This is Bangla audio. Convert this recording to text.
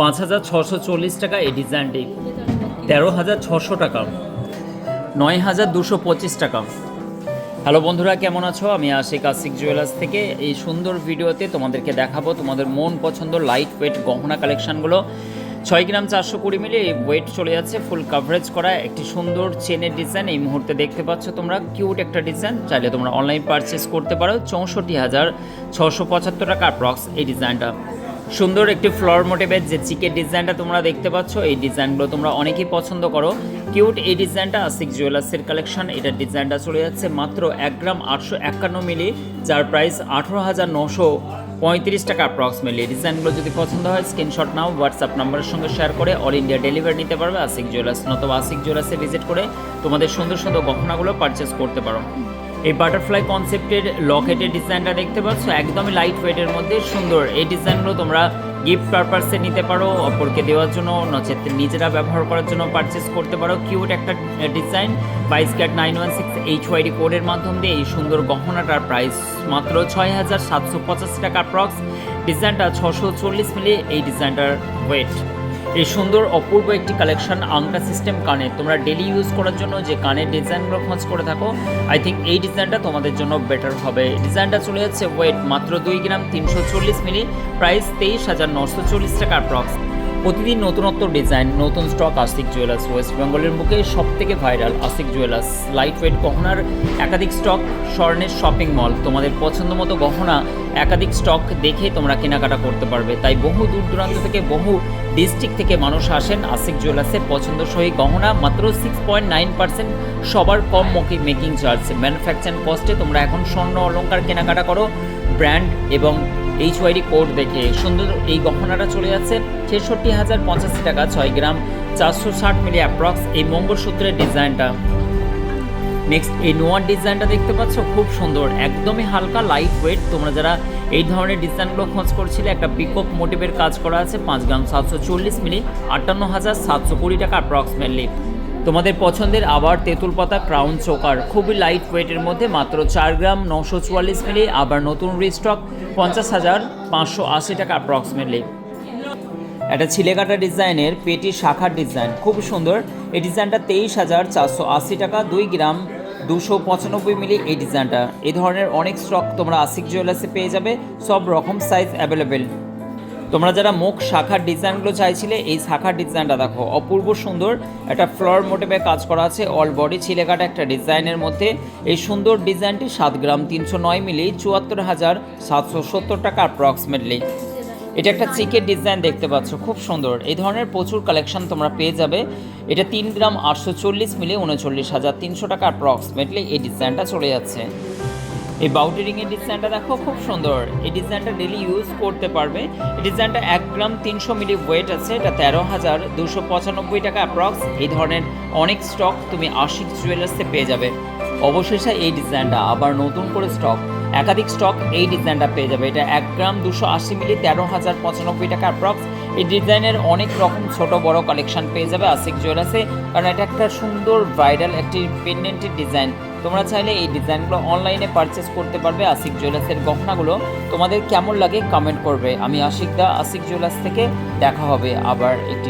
পাঁচ হাজার ছশো চল্লিশ টাকা এই ডিজাইনটি, তেরো হাজার ছশো টাকা, নয় হাজার দুশো পঁচিশ টাকা। হ্যালো বন্ধুরা, কেমন আছো? আমি আশিক আশিক জুয়েলার্স থেকে। এই সুন্দর ভিডিওতে তোমাদেরকে দেখাবো তোমাদের মন পছন্দ লাইট ওয়েট গহনা কালেকশানগুলো ছয় গ্রাম চারশো কুড়ি মিলি ওয়েট চলে যাচ্ছে ফুল কাভারেজ করা একটি সুন্দর চেনের ডিজাইন এই মুহূর্তে দেখতে পাচ্ছ তোমরা কিউট একটা ডিজাইন চাইলে তোমরা অনলাইন পারচেস করতে পারো, চৌষট্টি হাজার ছশো পঁচাত্তর টাকা অ্যাপ্রক্স এই ডিজাইনটা সুন্দর একটি ফ্লোর মোটিভের যে চিকের ডিজাইনটা তোমরা দেখতে পাচ্ছ। এই ডিজাইনগুলো তোমরা অনেকেই পছন্দ করো। কিউট এই ডিজাইনটা আসিক জুয়েলার্সের কালেকশন এটার ডিজাইনটা চলে যাচ্ছে মাত্র এক গ্রাম আটশো একান্ন মিলি, যার প্রাইস আঠেরো হাজার নশো পঁয়ত্রিশ টাকা অ্যাপ্রক্সিমেটলি ডিজাইনগুলো যদি পছন্দ হয় স্ক্রিনশট নাও হোয়াটসঅ্যাপ নাম্বারের সঙ্গে শেয়ার করে অল ইন্ডিয়া ডেলিভারি নিতে পারবে আসিক জুয়েলার্স নতুবা আসিক জুয়েলার্সে ভিজিট করে তোমাদের সুন্দর সুন্দর গহনাগুলো পারচেস করতে পারো। এই বাটারফ্লাই কনসেপ্টের লকেটের ডিজাইনটা দেখতে পাচ্ছ, একদমই লাইট ওয়েটের মধ্যে সুন্দর। এই ডিজাইনগুলো তোমরা গিফট পারপাসে নিতে পারো, অপরকে দেওয়ার জন্য, নচেত নিজেরা ব্যবহার করার জন্য পারচেস করতে পারো। কিউট একটা ডিজাইন বাইশ cat nine one six H Y D কোডের মাধ্যম দিয়ে এই সুন্দর গহনাটার প্রাইস মাত্র ছয় হাজার সাতশো পঁচাশি টাকা অ্যাপ্রক্স ডিজাইনটা ছশো চল্লিশ মিলি, এই ডিজাইনটার ওয়েট এই সুন্দর অপূর্ব একটি কালেকশন আংটা সিস্টেম কানে। তোমরা ডেলি ইউজ করার জন্য যে কানের ডিজাইনগুলো খোঁজ করে থাকো আই থিঙ্ক এই ডিজাইনটা তোমাদের জন্য বেটার হবে। ডিজাইনটা চলে যাচ্ছে ওয়েট মাত্র দুই গ্রাম তিনশো চল্লিশ মিলি প্রাইস তেইশ হাজার নশো চল্লিশ টাকা অ্যাপ্রক্স প্রতিদিন নতুনত্ব ডিজাইন নতুন স্টক আস্তিক জুয়েলার্স ওয়েস্ট বেঙ্গলের মুখে সব থেকে ভাইরাল আস্তিক জুয়েলার্স লাইট ওয়েট গহনার একাধিক স্টক স্বর্ণের শপিং মল তোমাদের পছন্দ মতো গহনা, একাধিক স্টক দেখে তোমরা কেনাকাটা করতে পারবে। তাই বহু দূর দূরান্ত থেকে বহু ডিস্ট্রিক্ট থেকে মানুষ আসেন আশিক জুয়েলার্সে পছন্দসই গহনা। মাত্র সিক্স পয়েন্ট নাইন পার্সেন্ট সবার কম মেকিং চার্জ ম্যানুফ্যাকচারিং কস্টে তোমরা এখন স্বর্ণ অলঙ্কার কেনাকাটা করো ব্র্যান্ড এবং এইচ ওয়াইডি কোড দেখে সুন্দর এই গহনাটা চলে যাচ্ছে ছেষট্টি হাজার পঁচাশি টাকা ছয় গ্রাম, চারশো ষাট মিলি অ্যাপ্রক্স এই মঙ্গলসূত্রের ডিজাইনটা। নেক্সট এই নোয়ার ডিজাইনটা দেখতে পাচ্ছ? খুব সুন্দর, একদমই হালকা লাইট ওয়েট তোমরা যারা এই ধরনের ডিজাইনগুলো খোঁজ করছিলে, একটা পিকক মোটিভের কাজ করা আছে, পাঁচ গ্রাম, সাতশো চল্লিশ মিলি, আটান্ন হাজার সাতশো কুড়ি টাকা অ্যাপ্রক্সিমেটলি তোমাদের পছন্দের আবার তেঁতুল পাতা ক্রাউন চোকার। খুবই লাইট ওয়েটের মধ্যে মাত্র চার গ্রাম নশো চুয়াল্লিশ মিলি, আবার নতুন রিস্টক পঞ্চাশ হাজার পাঁচশো আশি টাকা অ্যাপ্রক্সিমেটলি একটা ছিলেকাটা ডিজাইনের পেটি শাখার ডিজাইন, খুব সুন্দর। এই ডিজাইনটা তেইশ হাজার চারশো আশি টাকা, দুই গ্রাম দুশো পঁচানব্বই মিলি এই ডিজাইনটা। এই ধরনের অনেক স্টক তোমরা আশিক জুয়েলার্সে পেয়ে যাবে, সব রকম সাইজ অ্যাভেলেবেল তোমরা যারা মুখ শাখার ডিজাইনগুলো চাইছিলে, এই শাখার ডিজাইনটা দেখো। অপূর্ব সুন্দর একটা ফ্লোর মোটিভে কাজ করা আছে অল বডি ছিলেকাটা একটা ডিজাইনের মধ্যে। এই সুন্দর ডিজাইনটি সাত গ্রাম তিনশো নয় মিলি, চুয়াত্তর হাজার সাতশো সত্তর টাকা অ্যাপ্রক্সিমেটলি এটা একটা চিকের ডিজাইন দেখতে পাচ্ছ, খুব সুন্দর। এই ধরনের প্রচুর কালেকশন তোমরা পেয়ে যাবে। এটা তিন গ্রাম আটশো চল্লিশ মিলি, উনচল্লিশ হাজার তিনশো টাকা অ্যাপ্রক্সিমেটলি এই ডিজাইনটা চলে যাচ্ছে। এই বাউটি রিংয়ের ডিজাইনটা দেখো, খুব সুন্দর। এই ডিজাইনটা ডেলি ইউজ করতে পারবে। এই ডিজাইনটা এক গ্রাম তিনশো মিলি ওয়েট আছে, এটা তেরো হাজার দুশো পঁচানব্বই টাকা অ্যাপ্রক্স এই ধরনের অনেক স্টক তুমি আশিক জুয়েলার্সে পেয়ে যাবে। অবশেষে এই ডিজাইনটা আবার নতুন করে স্টক একাধিক স্টক এই ডিজাইনটা পেয়ে যাবে। এটা এক গ্রাম দুশো আশি মিলি তেরো হাজার পঁচানব্বই টাকা অ্যাপ্রক্স এই ডিজাইনের অনেক রকম ছোট বড় কালেকশন পেয়ে যাবে আশিক জুয়েলার্সে কারণ এটা একটা সুন্দর ভাইরাল একটি পেন্ডেন্টের ডিজাইন তোমরা চাইলে এই ডিজাইনগুলো অনলাইনে পারচেস করতে পারবে আশিক জুয়েলার্সের গহনাগুলো। তোমাদের কেমন লাগে কমেন্ট করবে। আমি আশিক দা আশিক জুয়েলার্স থেকে দেখা হবে। আবার একটি